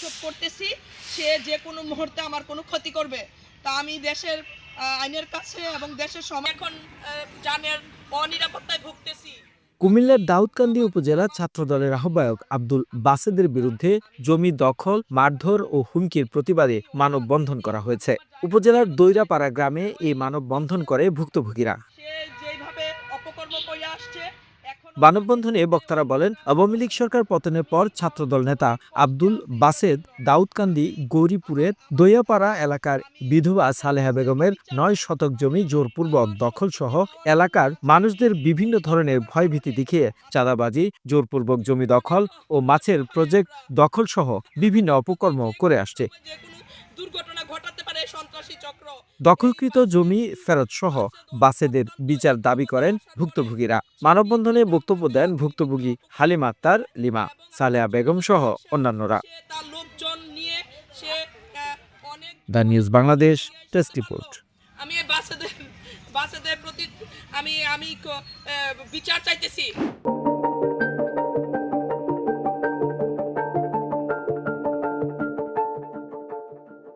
প্রতিশোধ করতেছি সে যে কোনো মুহূর্তে আমার কোনো ক্ষতি করবে। তা আমি দেশের আইনের কাছে এবং দেশের সময় এখন জানের অনিরাপত্তায় ভুগতেছি। কুমিল্লার দাউদকান্দি উপজেলা ছাত্রদলের আহ্বায়ক আব্দুল বাসেদের বিরুদ্ধে জমি দখল মারধর ও হুমকির প্রতিবাদে মানববন্ধন করা হয়েছে। উপজেলার দৈরাপাড়া গ্রামে এই মানববন্ধন করে ভুক্তভোগীরা। সে যেইভাবে অপকর্ম করে আসছে মানববন্ধনে বক্তারা বলেন, আওয়ামী লীগ সরকার পতনের পর ছাত্রদল নেতা আব্দুল বাসেদ দাউদকান্দি গৌরীপুরের দইয়াপাড়া এলাকার বিধবা সালেহা বেগমের নয় শতক জমি জোরপূর্বক দখল সহ এলাকার মানুষদের বিভিন্ন ধরনের ভয়ভীতি দেখিয়ে চাঁদাবাজি, জোরপূর্বক জমি দখল ও মাছের প্রজেক্ট দখল সহ বিভিন্ন অপকর্ম করে আসছে। দুর্ঘটনা ঘটাতে পারে সন্ত্রাসী চক্র। দখলকৃত জমি ফেরত সহ বাসেদের বিচার দাবি করেন ভুক্তভোগীরা। মানববন্ধনে বক্তব্য দেন ভুক্তভোগী হালিম আক্তার লিমা সালেয়া বেগম সহ অন্যান্যরা। তার the news Bangladesh test report. আমি এই বাচ্চাদের বাচ্চাদের প্রতি আমি আমি বিচার চাইতেছি।